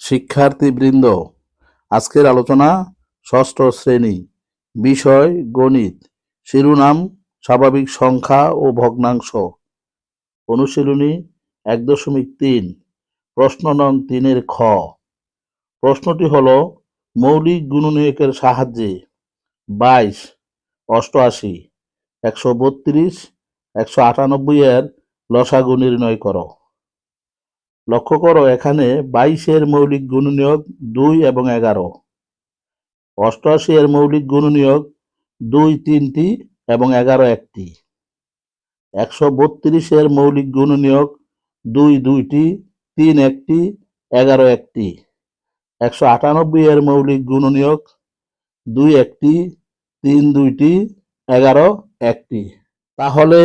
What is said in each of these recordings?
শিক্ষার্থীবৃন্দ, আজকের আলোচনা ষষ্ঠ শ্রেণি, বিষয় গণিত, শিরোনাম স্বাভাবিক সংখ্যা ও ভগ্নাংশ। অনুশীলনী এক দশমিক তিন, প্রশ্ন নং তিনের খ। প্রশ্নটি হল, মৌলিক গুণনীয়কের সাহায্যে বাইশ, অষ্টআশি, একশো বত্রিশ, একশো আটানব্বই এর লসাগু নির্ণয় করো। লক্ষ্য করো, এখানে বাইশের মৌলিক গুণনীয়ক দুই এবং এগারো। অষ্টআশি এর মৌলিক গুণনীয়ক দুই তিনটি এবং এগারো একটি। একশো বত্রিশের মৌলিক গুণনীয়ক দুই দুইটি, তিন একটি, এগারো একটি। একশো আটানব্বই এর মৌলিক গুণনীয়ক দুই একটি, তিন দুইটি, এগারো একটি। তাহলে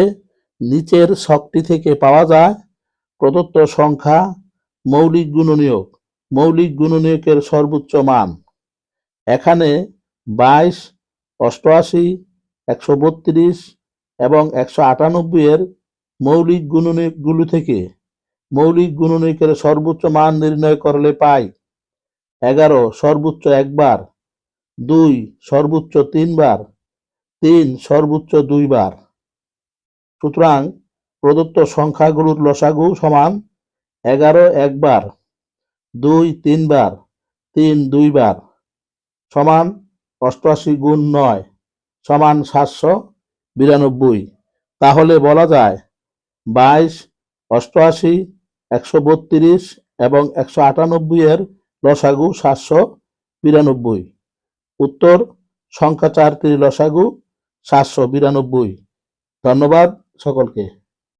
নিচের ছকটি থেকে পাওয়া যায় প্রদত্ত সংখ্যা মৌলিক গুণনীয়ক। মৌলিক গুণনীয়কের সর্বোচ্চ মান। এখানে বাইশ, অষ্টআশি, একশো বত্রিশ এবং একশো আটানব্বই এর মৌলিক গুণনীয়কগুলো থেকে মৌলিক গুণনীয়কের সর্বোচ্চ মান নির্ণয় করলে পাই। এগারো, সর্বোচ্চ একবার। দুই, সর্বোচ্চ তিনবার। তিন, সর্বোচ্চ দুইবার। সুতরাং প্রদত্ত সংখ্যাগুলোর লসাগু সমান এগারো একবার, দুই তিনবার, তিন দুইবার সমান অষ্টআশি গুণ নয় সমান সাতশো বিরানব্বই। তাহলে বলা যায় বাইশ, অষ্টআশি, একশো বত্রিশ এবং একশো আটানব্বই এর লসাগু সাতশো বিরানব্বই। উত্তর সংখ্যা চারটির লসাগু সাতশো বিরানব্বই। ধন্যবাদ সকলকে।